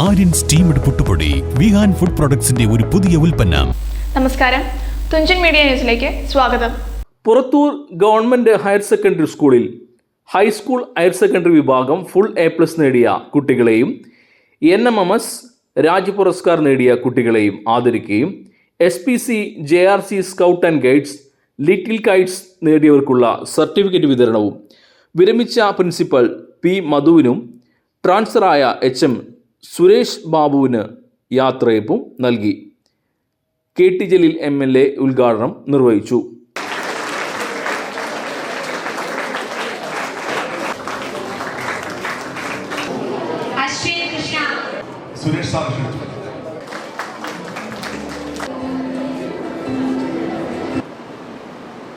Aryan steamed പുട്ടുപൊടി Vihan food പ്രൊഡക്ട്സിന്റെ ഒരു പുതിയ ഉൽപ്പന്നം. നമസ്കാരം. തുഞ്ചൻ മീഡിയ ന്യൂസിലേക്ക് സ്വാഗതം. പുറത്തൂർ ഗവൺമെന്റ് ഹയർ സെക്കൻഡറി സ്കൂളിൽ ഹൈസ്കൂൾ ഹയർ സെക്കൻഡറി വിഭാഗം ഫുൾ എ പ്ലസ് നേടിയ കുട്ടികളെയും എൻ എം എം എസ് രാജ്യ പുരസ്കാർ നേടിയ കുട്ടികളെയും ആദരിക്കുകയും S P C J R C scout and guides little guides നേടിയവർക്കുള്ള certificate വിതരണവും വിരമിച്ച പ്രിൻസിപ്പൽ പി മധുവിനും ട്രാൻസ്ഫറായ എച്ച് എം സുരേഷ് ബാബുവിന് യാത്രയപ്പും നൽകി. K T Jaleel M L A ഉദ്ഘാടനം നിർവഹിച്ചു. അശ്വിൻ കൃഷ്ണ. സുരേഷ് സാർ.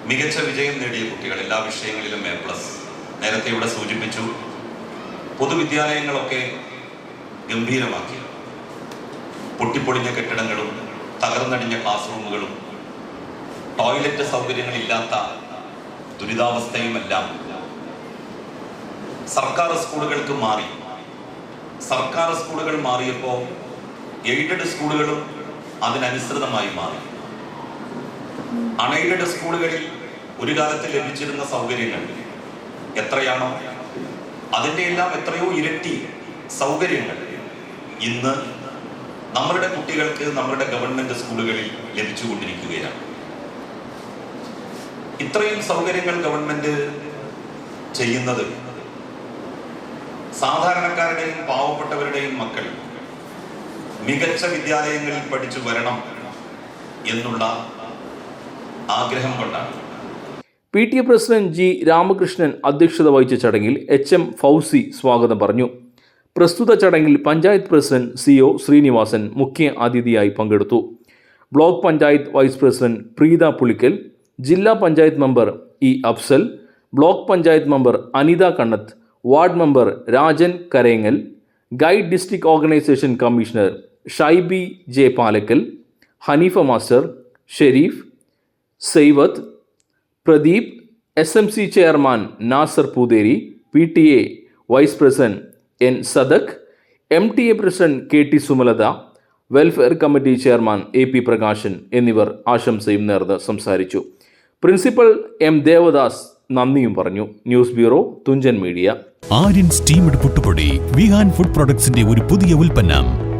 മികച്ച വിജയം നേടിയ കുട്ടികൾ എല്ലാ വിഷയങ്ങളിലും എ പ്ലസ്. നേരത്തെ ഇവിടെ സൂചിപ്പിച്ചു. പൊതുവിദ്യാലയങ്ങളൊക്കെ ഗംഭീരമാക്കി. പൊട്ടിപ്പൊളിഞ്ഞ കെട്ടിടങ്ങളും തകർന്നടിഞ്ഞ ക്ലാസ് റൂമുകളും ടോയ്ലറ്റ് സൗകര്യങ്ങളില്ലാത്ത ദുരിതാവസ്ഥയുമെല്ലാം സർക്കാർ സ്കൂളുകൾക്ക് മാറി. സർക്കാർ സ്കൂളുകൾ മാറിയപ്പോൾ എയ്ഡഡ് സ്കൂളുകളും അതിനനുസൃതമായി മാറി. അൺഎയ്ഡഡ് സ്കൂളുകളിൽ ഒരു കാലത്ത് ലഭിച്ചിരുന്ന സൗകര്യങ്ങൾ എത്രയാണോ അതിന്റെ എല്ലാം എത്രയോ ഇരട്ടി സൗകര്യങ്ങൾ ഇന്ന് നമ്മളുടെ കുട്ടികൾക്ക് നമ്മളുടെ ഗവൺമെന്റ് സ്കൂളുകളിൽ ലഭിച്ചുകൊണ്ടിരിക്കുകയാണ്. ഇത്രയും സൗകര്യങ്ങൾ ഗവൺമെന്റ് ചെയ്യുന്നത് സാധാരണക്കാരുടെയും പാവപ്പെട്ടവരുടെയും മക്കൾ മികച്ച വിദ്യാലയങ്ങളിൽ പഠിച്ചു വരണം എന്നുള്ള ആഗ്രഹം കൊണ്ടാണ്. P T A president G Ramakrishnan അധ്യക്ഷത വഹിച്ച ചടങ്ങിൽ എച്ച് എം ഫൗസി സ്വാഗതം പറഞ്ഞു. പ്രസ്തുത ചടങ്ങിൽ panchayat president C O Srinivasan മുഖ്യ അതിഥിയായി പങ്കെടുത്തു. Block panchayat vice president Preetha Pulikkal ജില്ലാ panchayat member E Afsal block panchayat member Anitha Kannath ward member Rajan Karengal guide district organisation commissioner Shaiby J Palakkal Haneefa master Shareef Saivath Pradeep S M C chairman Nasar Poothery P T A vice president N Sadak M T A president K T Sumalatha welfare committee chairman A P Prakashan എന്നിവർ ആശംസയും നേർന്ന് സംസാരിച്ചു. Principal M Devadas നന്ദിയും പറഞ്ഞു. News bureau Thunchan media. Aryan steamed പുട്ടുപൊടി Vihan food പ്രൊഡക്ട്സിന്റെ ഒരു പുതിയ ഉൽപ്പന്നം.